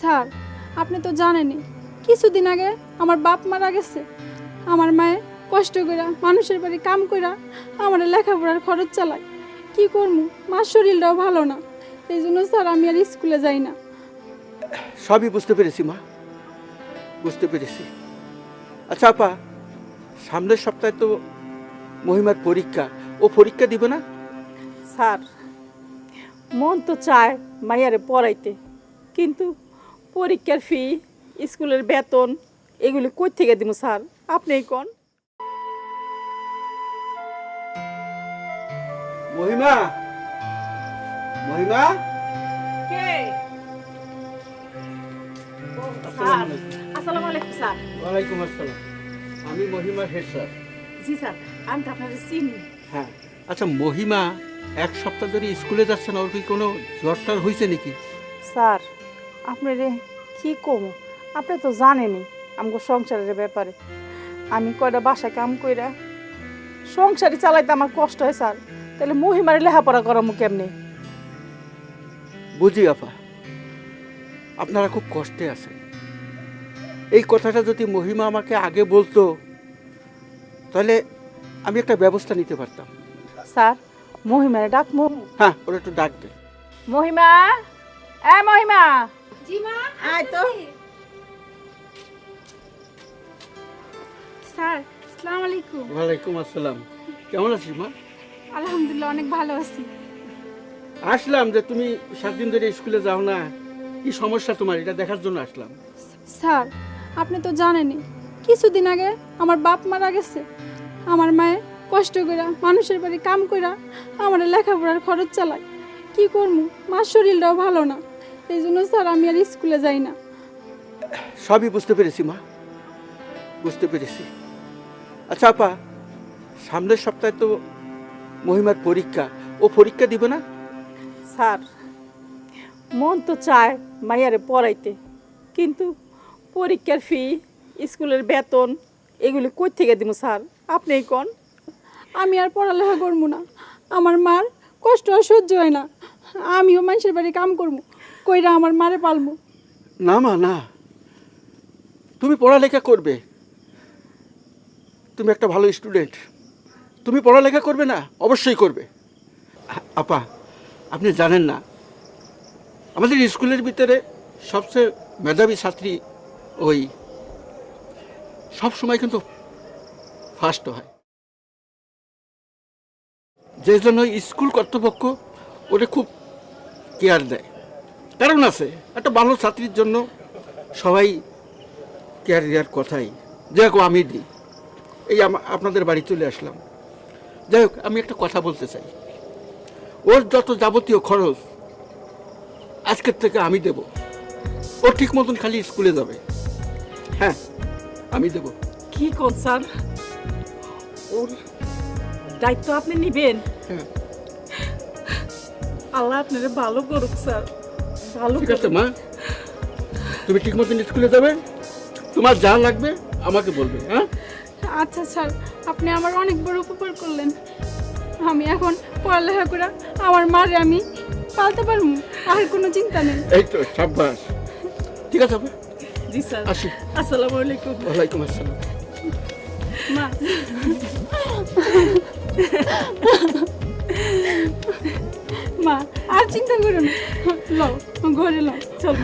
Sir আপনি তো জানেনই কিছুদিন আগে আমার বাপ মারা গেছে। আমার মায়ে কষ্ট কইরা মানুষের বাড়ি কাম কইরা আমার লেখাপড়ার খরচ চালায়। কি করব মার শরীরটাও ভালো না। এই জন্য স্যার আমি আর স্কুলে যাই না। সবই বুঝতে পেরেছি মা। বুঝতে পেরেছি। আচ্ছা আপা সামনের সপ্তাহে তো মহিমার পরীক্ষা। ও পরীক্ষা দিবে না? স্যার মন তো চায় মাইয়ারে পড়াইতে। কিন্তু পরীক্ষার ফি স্কুলের বেতন এগুলি কই থেকে দিব স্যার? আপনিই কোন। মহিমা? মহিমা? কে? স্যার। আসসালামু আলাইকুম স্যার। ওয়ালাইকুম আসসালাম। আমি মহিমার হেড স্যার। জি স্যার। আমি তো আপনার চিনি। হ্যাঁ। আচ্ছা মহিমা এক সপ্তাহ ধরে স্কুলে যাচ্ছে না ওর কি কোনো জ্বরটার হয়েছে নাকি? স্যার আপনারে কি কম আপনি তো জানেনই আমগো সংসারের ব্যাপারে। আমি কয়টা বাসা কাম কইরা সংসারই চালাইতে আমার কষ্ট হয় স্যার। তাহলে মহিমারে লেখাপড়া করামু কেমনে? বুঝি আপা আপনারা খুব কষ্টে আছেন। এই কথাটা যদি মহিমা আমাকে আগে বলতো তাহলে আমি একটা ব্যবস্থা নিতে পারতাম। স্যার মহিমারে ডাকমু। হ্যাঁ ওরা একটু ডাক দে। মহিমা! এ মহিমা! জি মা! আয় তো? স্যার আসসালামু আলাইকুম। ওয়ালাইকুম আসসালাম। কেমন আছিস মা? আলহামদুলিল্লাহ অনেক ভালো আছি। আসলাম যে তুমি সাত দিন ধরে স্কুলে যাও না। কি সমস্যা তোমার? এটা দেখার জন্য আসলাম। স্যার আপনি তো জানেনই কিছুদিন আগে আমার বাপ মারা গেছে। আমার মায়ে কষ্ট কইরা মানুষের বাড়ি কাম কইরা আমার লেখাপড়ার খরচ চালায়। কি করব মার শরীরটাও ভালো না। এই জন্য স্যার আমি আর স্কুলে যাই না। সবই বুঝতে পেরেছি মা। বুঝতে পেরেছি। আচ্ছা আপা সামনের সপ্তাহে তো মহিমার পরীক্ষা। ও পরীক্ষা দিবে না? স্যার মন তো চায় মাইয়ারে পড়াইতে। কিন্তু পরীক্ষার ফি স্কুলের বেতন এগুলি কই থেকে দিব স্যার? আপনিই কন? আমি আর পড়ালেখা করব না। আমার মার কষ্ট আর সহ্য হয় না। আমিও মানুষের বাড়ি কাম করব কইরা আমার মারে পালবো না মা, না। তুমি পড়ালেখা করবে। তুমি একটা ভালো স্টুডেন্ট তুমি পড়ালেখা করবে না? অবশ্যই করবে। আপা, আপনি জানেন না, আমাদের স্কুলের ভিতরে সবচেয়ে মেধাবী ছাত্রী ওই, সব সময় কিন্তু ফার্স্ট হয়। যে জন্য স্কুল কর্তৃপক্ষ ওটা খুব কেয়ার দেয়। কারণ আছে একটা ভালো ছাত্রীর জন্য সবাই কেয়ার দেওয়ার কথাই। যাই হোক আমি দিই এই আপনাদের বাড়ি চলে আসলাম। যাই হোক আমি একটা কথা বলতে চাই। ওর যত যাবতীয় খরচ আজকের থেকে আমি দেব। ও ঠিক মতন খালি স্কুলে যাবে। হ্যাঁ আমি দেব। কি কোন স্যার ওর দায়িত্ব আপনি নিবেন? হ্যাঁ। আল্লাহ আপনারে ভালো করুক স্যার। ঠিক আছে মা। তুমি ঠিক মতন স্কুলে যাবে তোমার যা লাগবে আমাকে বলবে হ্যাঁ? আচ্ছা স্যার আপনি আমার অনেক বড় উপকার করলেন। আমি এখন পড়ালেখা করে আমার মারে আমি পালতে পারব আর কোনো চিন্তা নেই। এই তো সাব্বাস। ঠিক আছে আপা। জি স্যার। আসি। আসসালামু আলাইকুম। ওয়ালাইকুম আসসালাম। মা। মা আর চিন্তা করো না। লও। ঘরে লও চল।